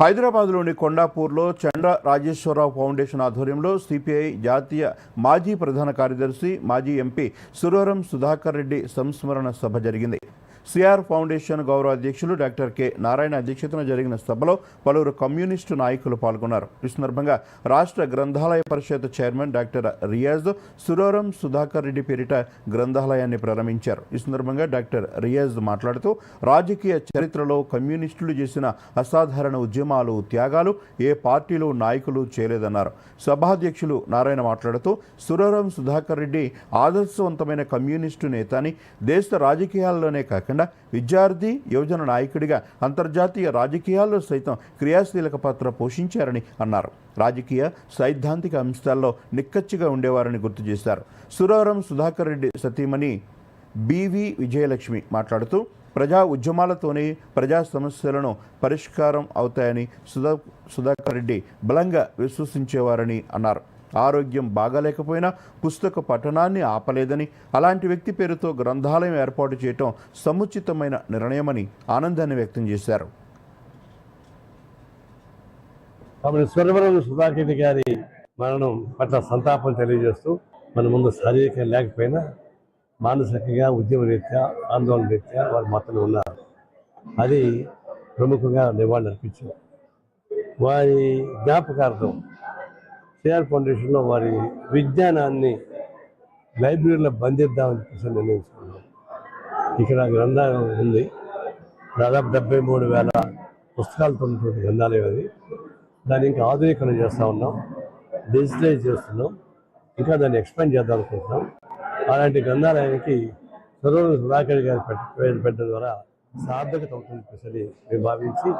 హైదరాబాద్లోని కొండాపూర్లో చండ్ర రాజేశ్వరరావు ఫౌండేషన్ ఆధ్వర్యంలో సిపిఐ జాతీయ మాజీ ప్రధాన కార్యదర్శి మాజీ ఎంపీ సురవరం సుధాకర్ రెడ్డి సంస్మరణ సభ జరిగింది. సిఆర్ ఫౌండేషన్ గౌరవ అధ్యక్షులు డాక్టర్ కె నారాయణ అధ్యక్షతన జరిగిన సభలో పలువురు కమ్యూనిస్టు నాయకులు పాల్గొన్నారు. ఈ సందర్భంగా రాష్ట్ర గ్రంథాలయ పరిషత్ చైర్మన్ డాక్టర్ రియాజ్ సురోరం సుధాకర్ రెడ్డి పేరిట గ్రంథాలయాన్ని ప్రారంభించారు. ఈ సందర్భంగా డాక్టర్ రియాజ్ మాట్లాడుతూ రాజకీయ చరిత్రలో కమ్యూనిస్టులు చేసిన అసాధారణ ఉద్యమాలు త్యాగాలు ఏ పార్టీలు నాయకులు చేయలేదన్నారు. సభాధ్యక్షులు నారాయణ మాట్లాడుతూ సురోరం సుధాకర్ రెడ్డి ఆదర్శవంతమైన కమ్యూనిస్టు నేత అని దేశ రాజకీయాల్లోనే కాకుండా విద్యార్థి యువజన నాయకుడిగా అంతర్జాతీయ రాజకీయాల్లో సైతం క్రియాశీలక పాత్ర పోషించారని అన్నారు. రాజకీయ సైద్ధాంతిక అంశాల్లో నిక్కచ్చిగా ఉండేవారని గుర్తు చేశారు. సురవరం సుధాకర్ రెడ్డి సతీమణి బివి విజయలక్ష్మి మాట్లాడుతూ ప్రజా ఉద్యమాలతోనే ప్రజా సమస్యలను పరిష్కారం అవుతాయని సుధా సుధాకర్ రెడ్డి బలంగా విశ్వసించేవారని అన్నారు. ఆరోగ్యం బాగాలేకపోయినా పుస్తక పఠనాన్ని ఆపలేదని అలాంటి వ్యక్తి పేరుతో గ్రంథాలయం ఏర్పాటు చేయటం సముచితమైన నిర్ణయమని ఆనందాన్ని వ్యక్తం చేశారు. స్వర్వరం సుధాకర్ గారి మరణం పట్ల సంతాపం తెలియజేస్తూ మన ముందు శారీరకంగా లేకపోయినా మానసికంగా ఉద్యమ రీత్యా ఆందోళన రీత్యా వారు మతలు ఉన్నారు. అది ప్రముఖంగా నివాళులు అర్పించారు వారి జ్ఞాపకార్థం సిఆర్ ఫౌండేషన్లో వారి విజ్ఞానాన్ని లైబ్రరీలో బంధిద్దామని చెప్పేసి నిర్ణయించుకున్నాం ఇక్కడ గ్రంథాలయం ఉంది. దాదాపు డెబ్బై మూడు వేల పుస్తకాలతో ఉన్నటువంటి గ్రంథాలయం అది. దాన్ని ఇంకా ఆధునీకరణ చేస్తూ ఉన్నాం. డిజిటలైజ్ చేస్తున్నాం. ఇంకా దాన్ని ఎక్స్పాండ్ చేద్దాం అనుకుంటున్నాం. అలాంటి గ్రంథాలయానికి సర్వ సుధాకర్ గారి పెట్ట పెట్టడం ద్వారా సార్థకత అవుతుంది చెప్పేసి మేము భావించి